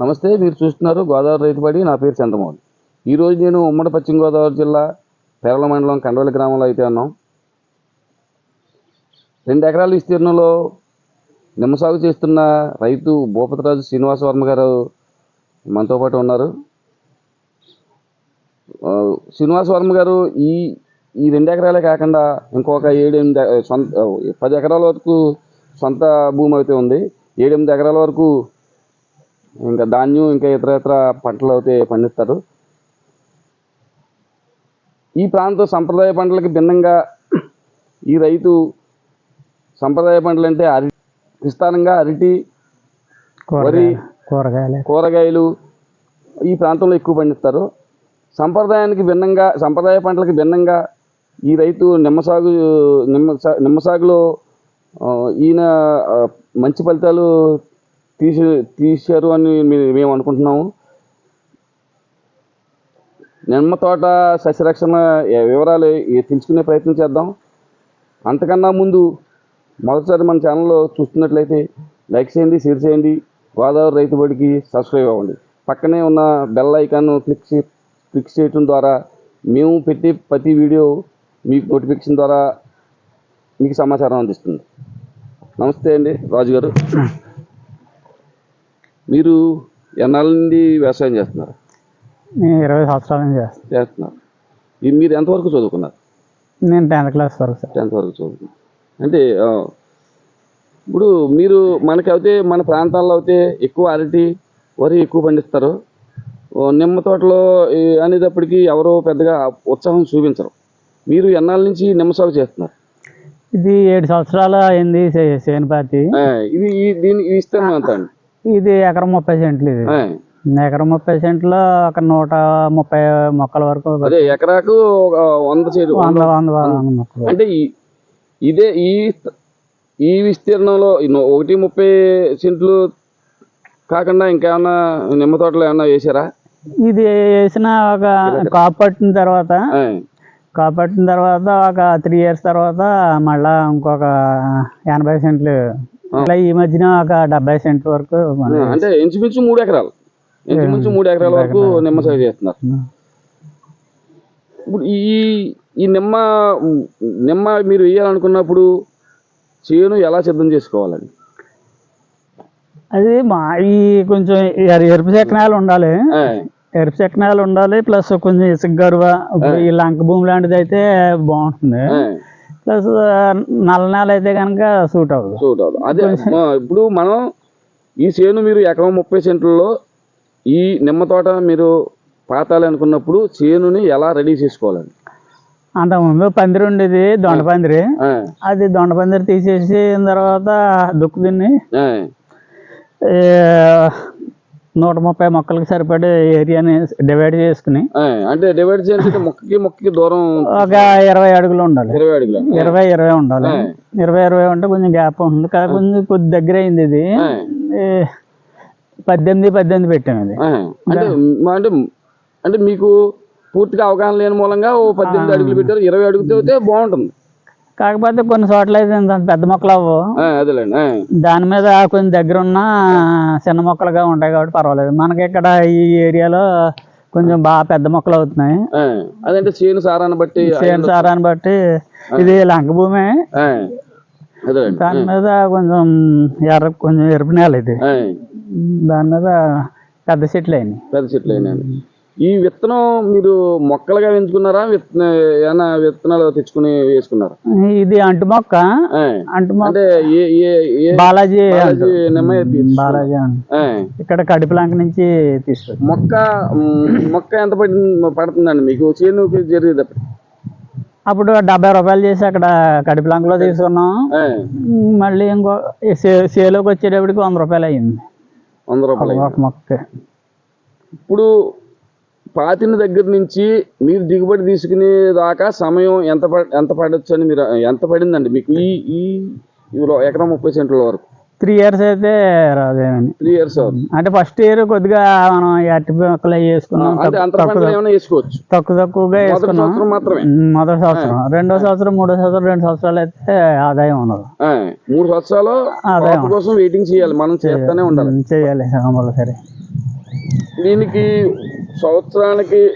నమస్తే మీరు చూస్తున్నారు గోదావరి రైతుబడి నా పేరు చంద్రమోహన్ ఈరోజు నేను ఉమ్మడి పశ్చిమ గోదావరి జిల్లా పేరల మండలం కండవల్లి గ్రామంలో అయితే ఉన్నాం. రెండు ఎకరాల విస్తీర్ణంలో నిమ్మ సాగు చేస్తున్న రైతు భూపతిరాజు శ్రీనివాస వర్మ గారు మనతో పాటు ఉన్నారు. శ్రీనివాస వర్మ గారు ఈ ఈ రెండు ఎకరాలే కాకుండా ఇంకొక ఏడు ఎనిమిది సొంత పది ఎకరాల వరకు సొంత భూమి అయితే ఉంది. ఏడెనిమిది ఎకరాల వరకు ఇంకా ధాన్యం ఇంకా ఇతర ఇతర పంటలు అయితే పండిస్తారు. ఈ ప్రాంతం సంప్రదాయ పంటలకి భిన్నంగా ఈ రైతు సంప్రదాయ పంటలు అంటే అరటి విస్తారంగా అరటి వరి కూరగాయలు. కూరగాయలు ఈ ప్రాంతంలో ఎక్కువ పండిస్తారు. సంప్రదాయానికి భిన్నంగా సంప్రదాయ పంటలకు భిన్నంగా ఈ రైతు నిమ్మ సాగు నిమ్మ సా- నిమ్మ సాగులో ఈయన మంచి ఫలితాలు తీసి తీశారు అని మేము అనుకుంటున్నాము. నిమ్మ తోట సస్యరక్షణ వివరాలు తెలుసుకునే ప్రయత్నం చేద్దాం. అంతకన్నా ముందు మొదటిసారి మన ఛానల్లో చూస్తున్నట్లయితే లైక్ చేయండి షేర్ చేయండి. గోదావరి రైతు బడికి సబ్స్క్రైబ్ అవ్వండి. పక్కనే ఉన్న బెల్ ఐకాన్ క్లిక్ చే క్లిక్ చేయటం ద్వారా మేము పెట్టే ప్రతి వీడియో మీకు నోటిఫికేషన్ ద్వారా మీకు సమాచారం అందిస్తుంది. నమస్తే అండి రాజు గారు మీరు ఎన్నాళ్ళ నుండి వ్యవసాయం చేస్తున్నారు? నేను ఇరవై సంవత్సరాల నుంచి చేస్తాను చేస్తున్నారు. ఇది మీరు ఎంతవరకు చదువుకున్నారు? నేను టెన్త్ క్లాస్ వరకు సార్ టెన్త్ వరకు చదువుకున్నారు అంటే ఆ, ఇప్పుడు మీరు మనకి అయితే మన ప్రాంతాల్లో అయితే ఎక్కువ అరటి వరి ఎక్కువ పండిస్తారు. ఓ నిమ్మ తోటలో ఈ అనేటప్పటికి ఎవరో పెద్దగా ఉత్సాహం చూపించరు. మీరు ఎన్నాళ్ళ నుంచి నిమ్మ సాగు చేస్తున్నారు? ఇది ఏడు సంవత్సరాలు అయింది ఆ, ఇది ఈ- దీని ఈ విస్తీర్ణం ఎంత అండి. ఇది ఎకరం ముప్పై సెంట్లు ఇది. ఎకరం ముప్పై సెంట్లో ఒక నూట ముప్పై మొక్కల వరకు అదే ఎకరాకు వంద చేడు వంద వంద మొక్కలు. అంటే ఇదే ఈ ఈ విస్తీర్ణంలో ఒకటి ముప్పై సెంట్లు కాకుండా ఇంకేమన్నా నిమ్మ తోటలో ఏమన్నా వేసారా? ఇది వేసిన ఒక కాపు పట్టిన తర్వాత ఆ, కాపు పట్టిన తర్వాత ఒక త్రీ ఇయర్స్ తర్వాత మళ్ళా ఇంకొక ఎనభై సెంట్లు ఇలా ఈ మధ్యన ఒక డెబ్బై సెంట్ల వరకు అంటే ఇంచుమించు మూడు ఎకరాలు. ఇంచుమించు మూడు ఎకరాల వరకు నిమ్మ సాగు చేస్తున్నారు. ఇప్పుడు ఈ ఈ నిమ్మ నిమ్మ మీరు వేయాలనుకున్నప్పుడు చేను ఎలా సిద్ధం చేసుకోవాలండి? అది మా ఈ కొంచెం ఎర- ఎరుపు చక్రాలు ఉండాలి. ఎరుపు చక్రాలు ఉండాలి ప్లస్ కొంచెం ఇసుక గరువ ఇప్పుడు ఈ లంక భూమి లాంటిది అయితే బాగుంటుంది ప్లస్ నల్ల నేల అయితే కనుక సూట్ అవ్వదు. సూట్ అవుతుంది అదే ఇప్పుడు మనం ఈ చేను మీరు ఎకరం ముప్పై సెంట్లలో ఈ నిమ్మ తోట మీరు పాతాలి అనుకున్నప్పుడు చేనుని ఎలా రెడీ చేసుకోవాలండి? అంతకుముందు పందిరి ఉండేది దొండ పందిరి. అది దొండ పందిరి తీసేసిన తర్వాత దుక్కు ఏ, నూట ముప్పై మొక్కలకి సరిపడే ఏరియాని డివైడ్ చేసుకుని అంటే డివైడ్ చేయాలంటే మొక్కకి మొక్కకి దూరం ఒక ఇరవై అడుగులు ఉండాలి. ఇరవై అడుగులు? ఇరవై ఇరవై ఉండాలి. ఇరవై ఇరవై ఉంటే కొంచెం గ్యాప్ ఉంటుంది. కానీ కొంచెం కొద్ది దగ్గర అయింది ఇది. పద్దెనిమిది పద్దెనిమిది పెట్టాము ఇది. అంటే అంటే మీకు పూర్తిగా అవగాహన లేని మూలంగా ఓ పద్దెనిమిది అడుగులు పెట్టారు. ఇరవై అడుగుతో అయితే బాగుంటుంది. కాకపోతే కొన్ని చోట్ల అయితే పెద్ద మొక్కలు ఆ, దాని మీద కొంచెం దగ్గర ఉన్న చిన్న మొక్కలుగా ఉంటాయి కాబట్టి పర్వాలేదు. మనకి ఇక్కడ ఈ ఏరియాలో కొంచెం బాగా పెద్ద మొక్కలు అవుతున్నాయి. అదంటే చేను సారాన్ని బట్టి సేమ్ సారాన్ని బట్టి ఇది లంక భూమి. దాని మీద కొంచెం ఎర్ర కొంచెం ఎరుపు నేల ఇది. దాని మీద పెద్ద చెట్లు అయినాయి. పెద్ద చెట్లు అయినాయండి ఈ విత్తనం మీరు మొక్కలుగా పెంచుకున్నారా? విత్తన ఏమైనా విత్తనాలు తెచ్చుకుని వేసుకున్నారా? ఇది అంటు మొక్క. అంటు మొక్క. బాలాజీ బాలాజీ ఇక్కడ కడిపిలంక నుంచి తీసుకొచ్చి మొక్క మొక్క ఎంత పడి పడుతుందండి మీకు? చేనుకి జరిగేటప్పుడు అప్పుడు? డెబ్బై రూపాయలు చేసి అక్కడ కడిపిలంకలో తీసుకున్నాం. మళ్ళీ ఇంకో సేలోకి వచ్చేటప్పటికి వంద రూపాయలు అయ్యింది. వంద రూపాయలు ఒక మొక్క. ఇప్పుడు పాతిన దగ్గర నుంచి మీరు దిగుబడి తీసుకునే దాకా సమయం ఎంత ఎంత పడొచ్చు అని మీరు ఎంత పడిందండి మీకు ఈ ఈ ఇవిలో ఎకరం ముప్పై సెంట్ల వరకు? త్రీ ఇయర్స్ అయితే రాదేమని త్రీ ఇయర్స్ అంటే ఫస్ట్ ఇయర్ కొద్దిగా మనం ఈ అరటి మొక్కలు వేసుకున్నాం. వేసుకోవచ్చు. తక్కువ తక్కువగా మొదటి వేసుకున్నాం. మొదటి సంవత్సరం. రెండో సంవత్సరం మూడో సంవత్సరం రెండు సంవత్సరాలు అయితే ఆదాయం ఉండదు. మూడు సంవత్సరాలు crop కోసం వెయిటింగ్ చేయాలి. మనం చేస్తూనే ఉండాలి. చేయాలి. కంపల్సరీ దీనికి సంవత్సరానికి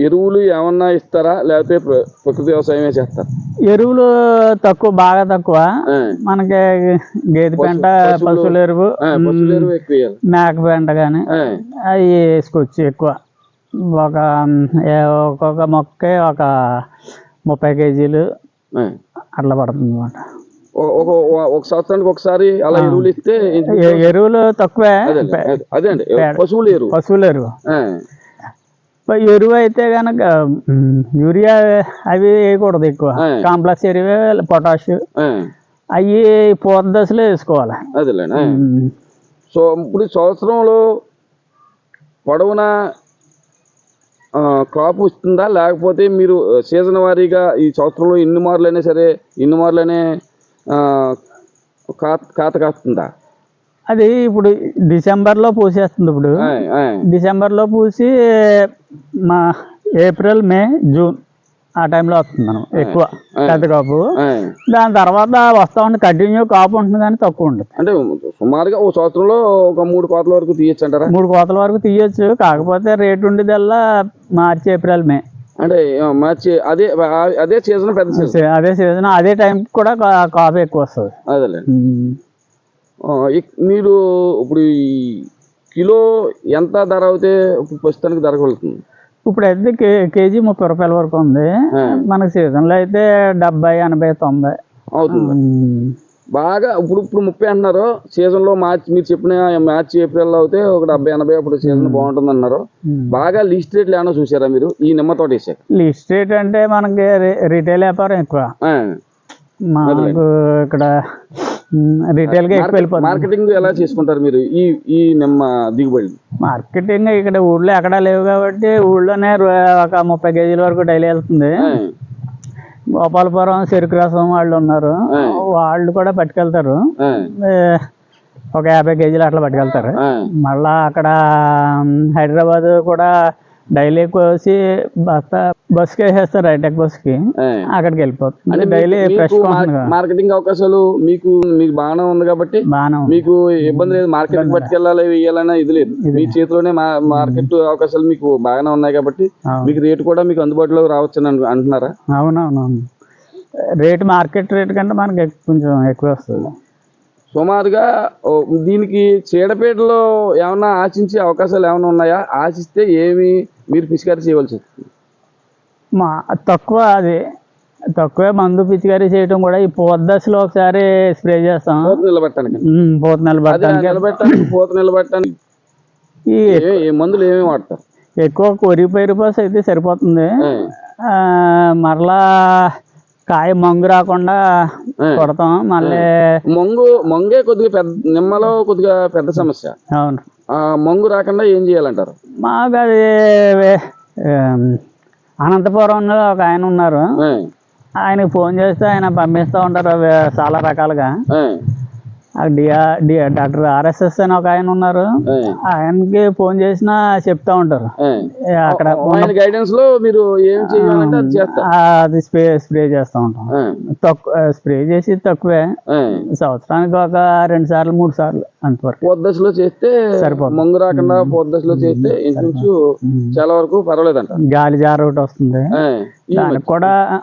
ఎరువులు ఏమన్నా ఇస్తారా? లేకపోతే ప్ర- ప్రకృతి వ్యవసాయమే చేస్తారా? ఎరువులు తక్కువ బాగా తక్కువ. మనకి గేదె పెంట పశువులు- ఎరువు మేక పెంట కానీ అవి వేసుకోవచ్చు ఎక్కువ. ఒక ఒక్కొక్క మొక్కే ఒక ముప్పై కేజీలు. అట్లా పడుతుంది అనమాట ఒక- సంవత్సరానికి ఒకసారి అలా ఎరువులు ఇస్తే ఎరువులు తక్కువే. అదే అండి పశువుల ఎరువు. పశువుల ఎరువు. ఎరువు అయితే కనుక యూరియా అవి వేయకూడదు ఎక్కువ. కాంప్లెక్స్ ఎరువే పొటాష్ అవి పూత దశలో వేసుకోవాలి అదేలేండి. సో ఇప్పుడు సంవత్సరంలో పొడవునా క్రాప్ వస్తుందా లేకపోతే మీరు సీజన్ వారీగా ఈ సంవత్సరంలో ఎన్ని మార్లు అయినా సరే ఎన్ని మార్లనే కాత కాత కాస్తుందా అది ఇప్పుడు డిసెంబర్లో పూసేస్తుంది ఇప్పుడు. ఆయ్, డిసెంబర్లో పూసి మా ఏప్రిల్ మే జూన్ ఆ టైంలో వస్తుంది మనం. ఎక్కువ పెద్ద కాపు. దాని తర్వాత వస్తా ఉంటే కంటిన్యూ కాపు ఉంటుంది కానీ తక్కువ ఉంటుంది. అంటే సుమారుగా ఓ సంవత్సరంలో ఒక మూడు కోతల వరకు తీయచ్చు అంటారా? మూడు కోతల వరకు తీయొచ్చు. కాకపోతే రేట్ ఉండేదల్లా మార్చి ఏప్రిల్ మే. అంటే మార్చి అదే అదే సీజన్ పెద్ద సీజన్ అదే సీజన్ అదే టైంకి కూడా కాపు ఎక్కువ వస్తుంది. ఇక్- మీరు ఇప్పుడు ఈ కిలో ఎంత ధర అవుతే ఇప్పుడు ప్రస్తుతానికి ధర వెళ్తుంది? ఇప్పుడు అయితే కేజీ ముప్పై రూపాయల వరకు ఉంది. మనకి సీజన్లో అయితే డెబ్బై ఎనభై తొంభై. అవుతుంది. బాగా ఇప్పుడు ఇప్పుడు ముప్పై అంటున్నారు సీజన్లో మార్చి మీరు చెప్పిన మార్చి ఏప్రిల్ అయితే ఒక డెబ్బై ఎనభై అప్పుడు సీజన్ బాగుంటుంది అన్నారు. బాగా లీస్ట్ రేట్లు ఏమైనా చూసారా మీరు? ఈ నిమ్మ తోట వేసాక. లిస్ట్ రేట్ అంటే మనకి రిటైల్ వ్యాపారం ఎక్కువ. మాకు ఇక్కడ రిటైల్గా ఎక్కువ వెళ్ళిపోతుంది మార్కెటింగ్ ఎలా చేసుకుంటారు మీరు? ఈ ఈ నిమ్మ దిగుబడి. మార్కెటింగ్ ఇక్కడ ఊళ్ళో ఎక్కడా లేవు కాబట్టి ఊళ్ళోనే ఒక ముప్పై కేజీల వరకు డైలీ వెళ్తుంది. గోపాలపురం చెరుకు రసం వాళ్ళు ఉన్నారు. వాళ్ళు కూడా పట్టుకెళ్తారు. ఒక యాభై కేజీలు అట్లా పట్టుకెళ్తారు. మళ్ళా అక్కడ హైదరాబాద్ కూడా డైలీ కోసి బస్తా బస్కి వేసేస్తారు హైటెక్ బస్కి. ఆ. అక్కడికి వెళ్ళిపోతుంది డైలీ ఫ్రెష్ మార్కెటింగ్ అవకాశాలు మీకు మీకు బాగానే ఉంది కాబట్టి మీకు ఇబ్బంది లేదు. మార్కెట్ పట్టుకెళ్ళాలి వేయాలనే ఇది లేదు. మీ చేతిలోనే మా మార్కెట్ అవకాశాలు మీకు బాగానే ఉన్నాయి కాబట్టి. మీకు రేటు కూడా మీకు అందుబాటులోకి రావచ్చు అని అంటున్నారా? అవునవునవును. రేట్ మార్కెట్ రేట్ కంటే మనకి కొంచెం ఎక్కువ వస్తుంది. సుమారుగా దీనికి చీడపీడలో ఏమన్నా ఆశించే అవకాశాలు ఏమైనా ఉన్నాయా? ఆశిస్తే ఏమి మీరు పిచికారీ చేయవలసి వస్తుంది? మా తక్కువ అది. తక్కువే మందు పిచికారీ చేయటం కూడా ఈ పూత దశలో ఒకసారి స్ప్రే చేస్తాం. పూత నిలబెట్టడానికి. పూత అదే నిలబడటానికి నిలబెట్టడానికి పూత నిలబెట్టడానికి. ఈ మందులు ఏమేమి వాడతారు? ఎక్కువ కొరి పైరుపాస్ అయితే సరిపోతుంది. మరలా కాయ మంగు రాకుండా కొడతాం. మళ్ళీ మొంగు మొంగే కొద్దిగా పెద్ద నిమ్మలో కొద్దిగా పెద్ద సమస్య. అవును. ఆ మొంగు రాకుండా ఏం చేయాలంటారు? మాకు అది అనంతపురంలో ఒక ఆయన ఉన్నారు. ఆయనకి ఫోన్ చేస్తే ఆయన పంపిస్తూ ఉంటారు చాలా రకాలుగా. డాక్టర్ ఆర్ఎస్ఎస్ అని ఒక ఆయన ఉన్నారు. ఆయనకి ఫోన్ చేసినా చెప్తా ఉంటారు. అక్కడ గైడెన్స్లో మీరు ఏం అది స్ప్రే స్ప్రే చేస్తూ ఉంటాం. తక్కువ స్ప్రే చేసి తక్కువే. సంవత్సరానికి ఒక రెండు సార్లు మూడు సార్లు అంతవరకు. దశలో చేస్తే సరిపోతుంది. మొంగు రాకుండా దశలో చేస్తే ఇంచుమించు చాలా వరకు పర్వాలేదంట. గాలి జార ఒకటి వస్తుంది. దానికి కూడా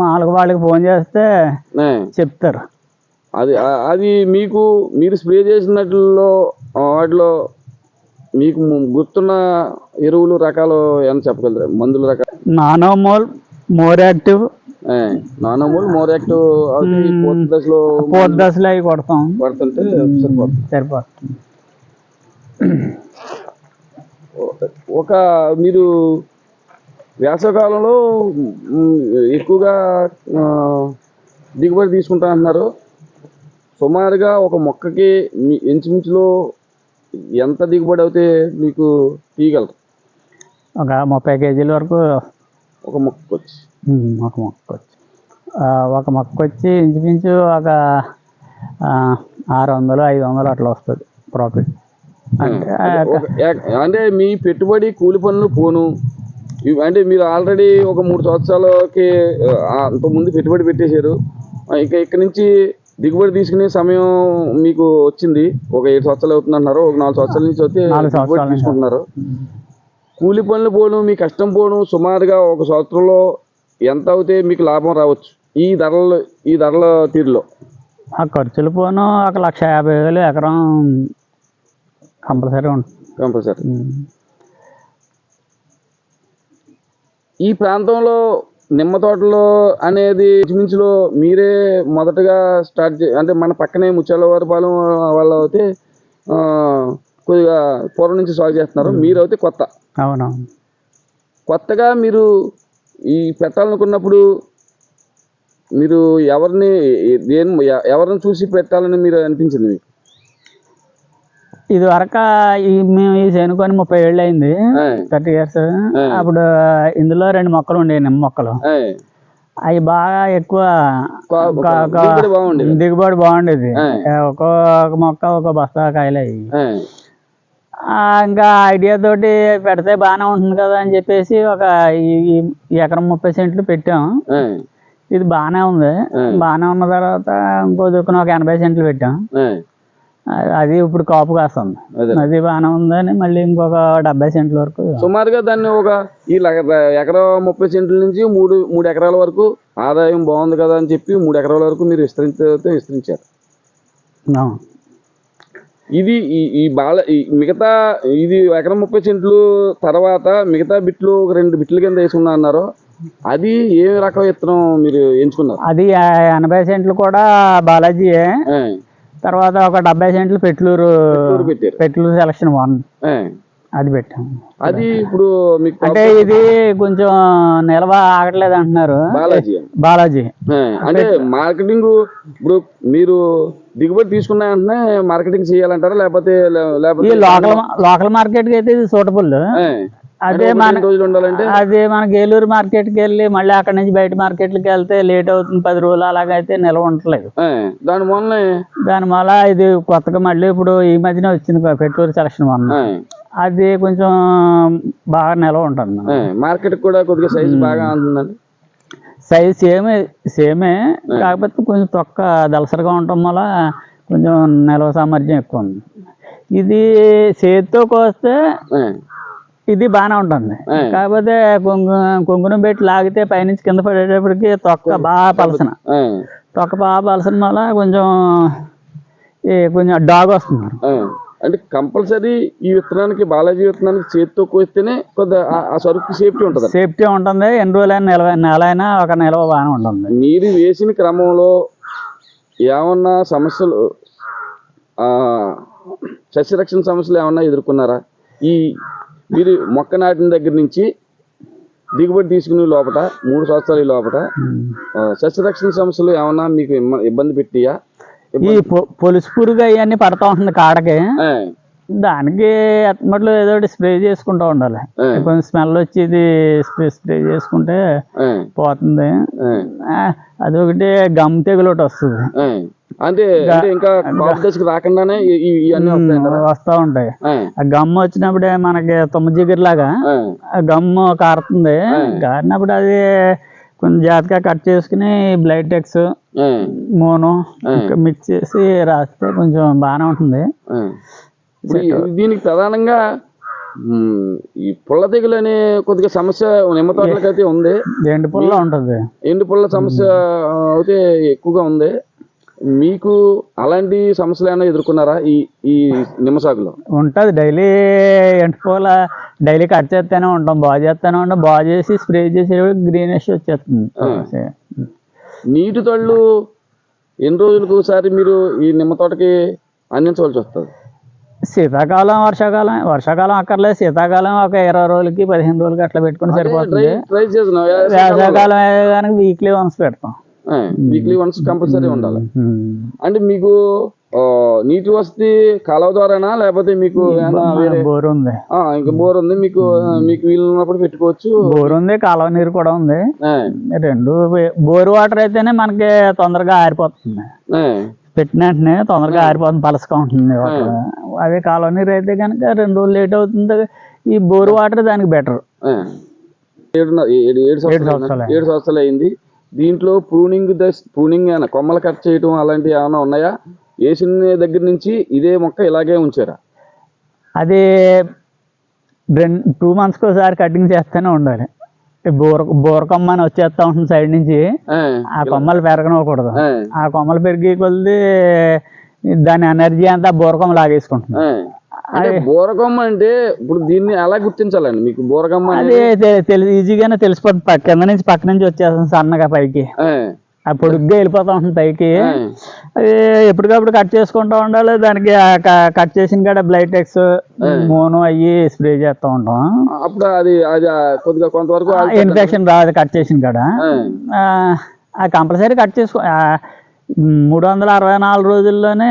మామూలుగా వాళ్ళకి ఫోన్ చేస్తే. చెప్తారు. అది అది మీకు మీరు స్ప్రే చేసినట్లో వాటిలో మీకు గుర్తున్న ఎరువులు రకాలు ఏమైనా చెప్పగలరా? మందుల రకాలు? నానోమోల్ మోర్ యాక్టివ్ నానమూలు మోర్ యాక్టివ్ దశలో పూత దశలో అవి కొడతాం. పడుతుంటే సరిపోతుంది. సరిపోతుంది. ఒక మీరు వేసవకాలంలో ఎక్కువగా దిగుబడి తీసుకుంటా అంటున్నారు. సుమారుగా ఒక మొక్కకి మీ ఇంచుమించులో ఎంత దిగుబడి అయితే మీకు తీయగలరు? ఒక ముప్పై కేజీల వరకు ఒక మొక్కకు వచ్చి ఒక మొక్క వచ్చి ఒక మొక్క వచ్చి ఇంచుమించు ఒక ఆరు వందలు ఐదు వందలు అట్లా వస్తుంది ప్రాఫిట్. అంటే మీ పెట్టుబడి కూలి పనులు పోను. అంటే మీరు ఆల్రెడీ ఒక మూడు సంవత్సరాలకి అంతకుముందు పెట్టుబడి పెట్టేశారు. ఇక ఇక్కడ నుంచి దిగుబడి తీసుకునే సమయం మీకు వచ్చింది. ఒక ఏడు సంవత్సరాలు అవుతుంది అంటున్నారు ఒక నాలుగు సంవత్సరాల నుంచి దిగుబడి నుంచి. తీసుకుంటున్నారు. కూలి పనులు పోను మీ కష్టం పోను సుమారుగా ఒక సంవత్సరంలో ఎంత అవుతే మీకు లాభం రావచ్చు. ఈ ధరలు ఈ ధరల తీరులో. ఆ ఖర్చులు పోను ఒక లక్ష యాభై వేలు ఎకరం కంపల్సరీ ఉంటుంది. కంపల్సరీ. ఈ ప్రాంతంలో నిమ్మ తోటలో అనేది ఇంచుమించులో మీరే మొదటగా స్టార్ట్ చే అంటే మన పక్కనే ముచ్చాలవారిపాలెం వాళ్ళు అయితే కొద్దిగా పూర్వం నుంచి సాగు చేస్తున్నారు. మీరు అయితే కొత్త. అవునవును. కొత్తగా మీరు ఈ పెట్టాలనుకున్నప్పుడు మీరు ఎవరిని దేని ఎవరిని చూసి పెట్టాలని మీరు అనిపించింది మీకు? ఇది వరక ఈ మేము ఈ చేనుకొని ముప్పై ఏళ్ళు అయింది థర్టీ ఇయర్స్. అప్పుడు ఇందులో రెండు మొక్కలు ఉండేవి నిమ్మ మొక్కలు. అవి బాగా ఎక్కువ దిగుబడి బాగుండేది. ఒక్కొక్క మొక్క ఒక బస్తా కాయలు ఆయ్, ఇంకా ఐడియా తోటి పెడితే బాగానే ఉంటుంది కదా అని చెప్పేసి ఒక ఎకరం ముప్పై సెంట్లు పెట్టాం. ఇది బాగానే ఉంది. బాగానే ఉన్న తర్వాత ఇంకో దుక్కున ఒక ఎనభై సెంట్లు పెట్టాం. అది- ఇప్పుడు కాపు కాస్తుంది. అదే. బాగానే ఉందని మళ్ళీ ఇంకొక డెబ్బై సెంట్ల వరకు సుమారుగా దాన్ని ఒక ఈ ఎకరా ముప్పై సెంట్ల నుంచి మూడు మూడు ఎకరాల వరకు ఆదాయం బాగుంది కదా అని చెప్పి మూడు ఎకరాల వరకు మీరు విస్తరించే విస్తరించారు. ఇది ఈ బాల మిగతా ఇది ఎకరం ముప్పై సెంట్లు తర్వాత మిగతా బిట్లు ఒక రెండు బిట్ల కింద వేసుకున్నా అన్నారు అది ఏ రకం విత్తనం మీరు ఎంచుకున్నారు? అది ఎనభై సెంట్లు కూడా బాలాజీయే. తర్వాత ఒక డెబ్బై సెంట్లు పెట్లూరు పెట్లూరు సెలక్షన్ వన్ అది పెట్టాం. అది ఇప్పుడు మీకు అంటే ఇది కొంచెం నిల్వ ఆగట్లేదు అంటున్నారు. బాలాజీ. బాలాజీ. అంటే మార్కెటింగ్ ఇప్పుడు మీరు దిగుబడి తీసుకున్నా వెంటనే మార్కెటింగ్ చేయాలంటారా? లేకపోతే లేకపోతే లోకల్ లోకల్ మార్కెట్కి అయితే ఇది సూటబుల్ అదే మన అదే మనకి ఏలూరు మార్కెట్కి వెళ్ళి మళ్ళీ అక్కడ నుంచి బయట మార్కెట్లకి వెళ్తే లేట్ అవుతుంది పది రోజులు అలాగైతే నిల్వ ఉండట్లేదు. ఆ, దాని వల్లనే దాని వల్ల ఇది కొత్తగా మళ్ళీ ఇప్పుడు ఈ మధ్యన వచ్చింది పెట్రోల్ సెలక్షన్ ఆ, అది కొంచెం బాగా నిల్వ ఉంటుంది మార్కెట్ కూడా కొద్దిగా సైజ్ బాగా ఉంటుందండి. సైజ్ సేమే సేమే. కాకపోతే కొంచెం తొక్క దలసరిగా ఉండటం వల్ల కొంచెం నిల్వ సామర్థ్యం ఎక్కువ ఉంది. ఇది చేతితో కోస్తే ఇది బాగానే ఉంటుంది. కాకపోతే కొంగు కొంగును పెట్టి లాగితే పైనుంచి కింద పడేటప్పటికి తొక్క బాగా పలసన. తొక్క బాగా పలసన వల్ల కొంచెం కొంచెం డాగ్ వస్తున్నారు. అంటే కంపల్సరీ ఈ విత్తనానికి బాలాజీ విత్తనానికి చేతితో కోస్తేనే కొద్దిగా ఆ- సరుకు సేఫ్టీ ఉంటుంది. సేఫ్టీ ఉంటుంది. ఎన్ని రోజులైనా నిల్వ నెల అయినా ఒక నిల్వ బాగానే ఉంటుంది. మీరు వేసిన క్రమంలో ఏమన్నా సమస్యలు సస్యరక్షణ సమస్యలు ఏమన్నా ఎదుర్కొన్నారా? ఈ మీరు మొక్క నాటిన దగ్గర నుంచి దిగుబడి తీసుకునే లోపల మూడు సంవత్సరాల లోపల సస్యరక్షణ సమస్యలు ఏమన్నా మీకు ఇబ్బంది పెట్టియా? ఈ పొలుసు పురుగు అవన్నీ పడతా ఉంటుంది కాడకి. దానికి అత్తమట్లో ఏదో ఒకటి స్ప్రే చేసుకుంటూ ఉండాలి. కొంచెం స్మెల్ వచ్చేది స్ప్రే స్ప్రే చేసుకుంటే పోతుంది. ఆ, అదొకటి గమ్ తెగులు ఒకటి వస్తుంది. అంటే ఇంకా రాకుండానే వస్తూ ఉంటాయి. ఆ, గమ్ వచ్చినప్పుడే మనకి జిగురులాగా ఆ, ఆ గమ్ము కారుతుంది. కారినప్పుడు అది కొంచెం జాగ్రత్తగా కట్ చేసుకుని బ్లైట్ టెక్స్ ఆ, మోను మిక్స్ చేసి రాస్తే కొంచెం బాగానే ఉంటుంది. ఇప్పుడు దీనికి ప్రధానంగా ఈ పుల్ల తెగులు అనే కొద్దిగా సమస్య నిమ్మ తోటలకైతే ఉంది. ఎండు పుల్ల ఉంటుంది. ఎండు పుల్ల సమస్య అయితే ఎక్కువగా ఉంది. మీకు అలాంటి సమస్యలు ఏమైనా ఎదుర్కొన్నారా ఈ ఈ నిమ్మ సాగులో? ఉంటుంది. డైలీ ఎండు పూల డైలీ కట్ చేస్తూనే ఉంటాం. బాగు చేస్తూనే ఉంటాం. బాగు చేసి స్ప్రే చేసేటప్పుడు గ్రీనిష్ వచ్చేస్తుంది. నీటి తళ్ళు ఎన్ని రోజులకు ఒకసారి మీరు ఈ నిమ్మ తోటకి అందించవలసి వస్తుంది? శీతాకాలం వర్షాకాలం వర్షాకాలం అక్కర్లేదు. శీతాకాలం ఒక ఇరవై రోజులకి పదిహేను రోజులకి అట్లా పెట్టుకుని సరిపోతుంది. వేసవికాలం. వీక్లీ వన్స్ పెడతాం. వీక్లీ వన్స్ కంపల్సరీ ఉండాలి. అంటే మీకు నీటి వసతి కాలువ ద్వారానా లేకపోతే మీకు బోర్ ఉంది. ఇంకా బోర్ ఉంది మీకు మీకు వీలు ఉన్నప్పుడు పెట్టుకోవచ్చు. బోర్ ఉంది కాలువ నీరు కూడా ఉంది. రెండు బోర్ వాటర్ అయితేనే మనకి తొందరగా ఆరిపోతుంది. పెట్టిన వెంటనే తొందరగా ఆరిపోతుంది పలసగా ఉంటుంది కాలువ నీరు అయితే కనుక రెండు రోజులు లేట్ అవుతుంది. ఈ బోర్ వాటర్ దానికి బెటర్. ఏడు ఏడు సంవత్సరాలు సంవత్సరాలు ఏడు సంవత్సరాలు అయింది. దీంట్లో ప్రూనింగ్ దశ ప్రూనింగ్ ఏమైనా కొమ్మలు కట్ చేయటం అలాంటివి ఏమైనా ఉన్నాయా? వేసిన దగ్గర నుంచి ఇదే మొక్క ఇలాగే ఉంచారా? అది రెండు టూ మంత్స్కి ఒకసారి కటింగ్ చేస్తూనే ఉండాలి. బోర బోర కొమ్మ అని వచ్చేస్తా ఉంటుంది సైడ్ నుంచి. ఆ, కొమ్మలు పెరగనివ్వకూడదు. ఆ, కొమ్మలు పెరిగి కొద్ది దాని ఎనర్జీ అంతా బోర కొమ్మ లాగేసుకుంటుంది. అంటే బోరకొమ్మ అంటే ఇప్పుడు దీన్ని ఎలా గుర్తించాలండి? మీకు బోరకొమ్మ అది ఈజీగానే తెలిసిపోతుంది. పక్క కింద నుంచి పక్క నుంచి వచ్చేస్తుంది సన్నగా పైకి. ఆ, పొడుగ్గా వెళ్ళిపోతా ఉంటుంది పైకి. అది ఎప్పటికప్పుడు కట్ చేసుకుంటూ ఉండాలి. దానికి కట్ చేసిన కాడ బ్లైటెక్స్ మోను అయ్యి స్ప్రే చేస్తూ ఉంటాం. అప్పుడు అది అది కొద్దిగా కొంతవరకు. ఇన్ఫెక్షన్ రాదు కట్ చేసిన కాడ. కంపల్సరీ కట్ చేసుకో మూడు వందల అరవై నాలుగు రోజుల్లోనే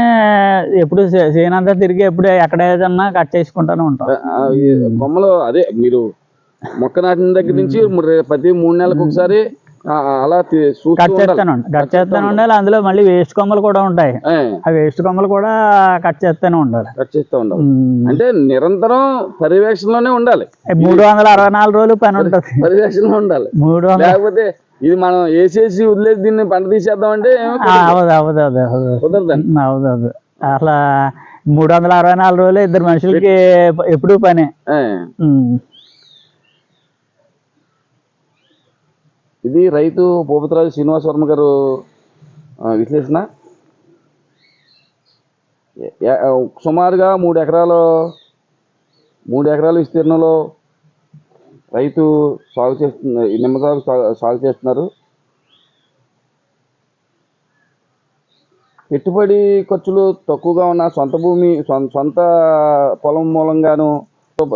ఎప్పుడు సేనంతా తిరిగి ఎప్పుడు ఎక్కడ ఏదన్నా కట్ చేసుకుంటూనే ఉంటాం. కొమ్మలు అదే మీరు మొక్క నాటిన దగ్గర నుంచి ప్రతి మూడు నెలలకు ఒకసారి అలా కట్. చేస్తాను. కట్ చేస్తూనే ఉండాలి. అందులో మళ్ళీ వేస్ట్ కొమ్మలు కూడా ఉంటాయి. ఆ, వేస్ట్ కొమ్మలు కూడా కట్ చేస్తూనే ఉండాలి. కట్ చేస్తూ ఉండాలి. అంటే నిరంతరం పర్యవేక్షణలోనే ఉండాలి. మూడు వందల అరవై నాలుగు రోజులు పని ఉంటుంది. పర్యవేక్షణలో ఉండాలి. మూడు వందల లేకపోతే ఇది మనం వేసేసి వదిలేసి దీన్ని పంట తీసేద్దాం అంటే అవదు అవదు అవదు అవదు. అవదు అసలు మూడు వందల అరవై నాలుగు రోజులు ఇద్దరు మనుషులకి ఎప్పుడూ పని. ఇది రైతు భూపతిరాజు శ్రీనివాస వర్మ గారు విశ్లేషణ? సుమారుగా మూడు ఎకరాలు మూడు ఎకరాల విస్తీర్ణంలో రైతు సాగు చేస్తున్న నిమ్మ సాగు సాగు చేస్తున్నారు. పెట్టుబడి ఖర్చులు తక్కువగా ఉన్న సొంత భూమి సొంత పొలం మూలంగాను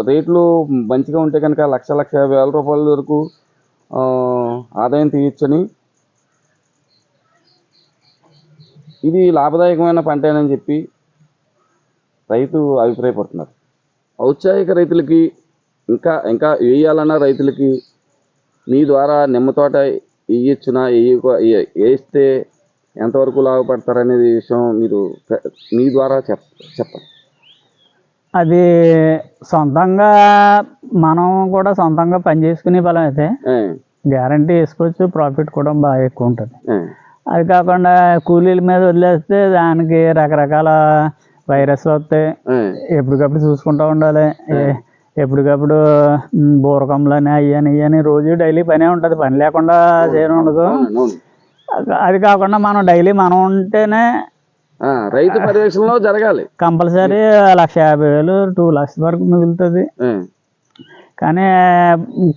రేట్లు మంచిగా ఉంటే కనుక లక్ష లక్ష వేల రూపాయల వరకు ఆదాయం తీయచ్చని. ఇది లాభదాయకమైన పంటేనని చెప్పి రైతు అభిప్రాయపడుతున్నారు. ఔత్సాహిక రైతులకి ఇంకా ఇంకా వేయాలన్న రైతులకి మీ ద్వారా నిమ్మ తోట వేయచ్చునా వేస్తే ఎంతవరకు లాభపడతారనేది విషయం మీరు మీ ద్వారా చెప్ చెప్పండి. అది సొంతంగా మనం కూడా సొంతంగా పని చేసుకునే బలం అయితే గ్యారంటీ వేసుకోవచ్చు ప్రాఫిట్ కూడా బాగా ఎక్కువ ఉంటుంది. అది కాకుండా కూలీల మీద వదిలేస్తే దానికి రకరకాల వైరస్లు వస్తాయి. ఎప్పటికప్పుడు చూసుకుంటూ ఉండాలి. ఎప్పటికప్పుడు బూరకంలని అయ్యని ఇయ్యని రోజు డైలీ పనే ఉంటుంది. పని లేకుండా చేయడం ఉండదు. అది కాకుండా మనం డైలీ మనం ఉంటేనే రైతు పర్యవేక్షణలో జరగాలి. కంపల్సరీ లక్ష యాభై వేలు టూ లక్షల వరకు మిగులుతుంది. కానీ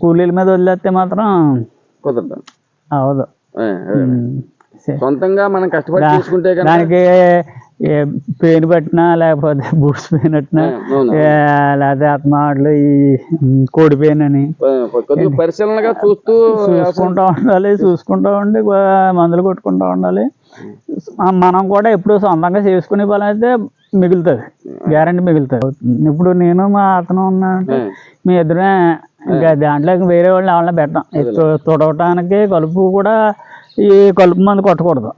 కూలీల మీద వదిలేస్తే మాత్రం కుదరదు. అవదు సొంతంగా మనం కష్టపడి చేసుకుంటే దానికి పెయిన్ పెట్టినా లేకపోతే బూట్స్ పెయిన్ పెట్టినా లేకపోతే ఆత్మాటలు ఈ కోడి పెయిన్ అని పరిశీలనగా చూస్తూ చూసుకుంటూ ఉండాలి చూసుకుంటూ ఉండి మందులు కొట్టుకుంటూ ఉండాలి. మనం కూడా ఎప్పుడు సొంతంగా చేసుకునే పని అయితే మిగులుతుంది. గ్యారంటీ మిగులుతుంది. ఇప్పుడు నేను మా అతను ఉన్నా అంటే ఏ, మీ ఇద్దరే ఇంకా దాంట్లో వేరే వాళ్ళు ఎవరైనా పెట్టాం. తుడవటానికి కలుపు కూడా ఈ కలుపు మందు కొట్టకూడదు.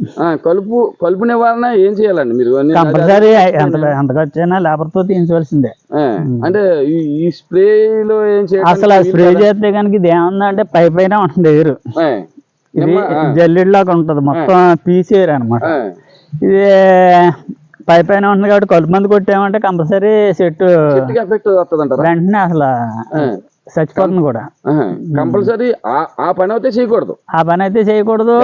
కలుపు కలుపు నివారణ ఏం చేయాలండి మీరు? కంపల్సరీ ఎంత ఎంత ఖర్చు అయినా లేబర్తో తీయించవలసిందే. అంటే ఈ స్ప్రేలో ఏం చేయాలి అసలు స్ప్రే చేస్తే కనుక ఇది ఏముందంటే పై పైన ఉంటుంది ఎయిర్ ఇది జల్లెడ్లాగా ఉంటుంది. మొత్తం పీసేయరు అనమాట ఇది పై పైన ఉంటుంది కాబట్టి కలుపు మందు కొట్టామంటే కంపల్సరీ చెట్టు వెంటనే అసలు చచ్చిపోతుంది కూడా. కంపల్సరీ ఆ పని అయితే చేయకూడదు. ఆ పని అయితే చేయకూడదు.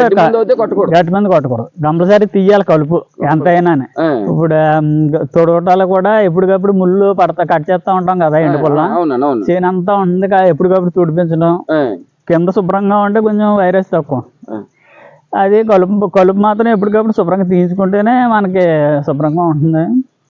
గట్టి మంది కొట్టకూడదు. కంపల్సరీ తీయాలి కలుపు ఎంతైనా ఇప్పుడు తొడగొట్టాలు కూడా ఎప్పటికప్పుడు ముళ్ళు పడతా కట్ చేస్తా ఉంటాం కదా ఎండు పుల్ల. చేనంతా ఉంటుంది కా- ఎప్పటికప్పుడు తుడిపించడం. కింద శుభ్రంగా ఉంటే కొంచెం వైరస్ తక్కువ. అది కలుపు కలుపు మాత్రం ఎప్పటికప్పుడు శుభ్రంగా తీసుకుంటేనే మనకి శుభ్రంగా ఉంటుంది.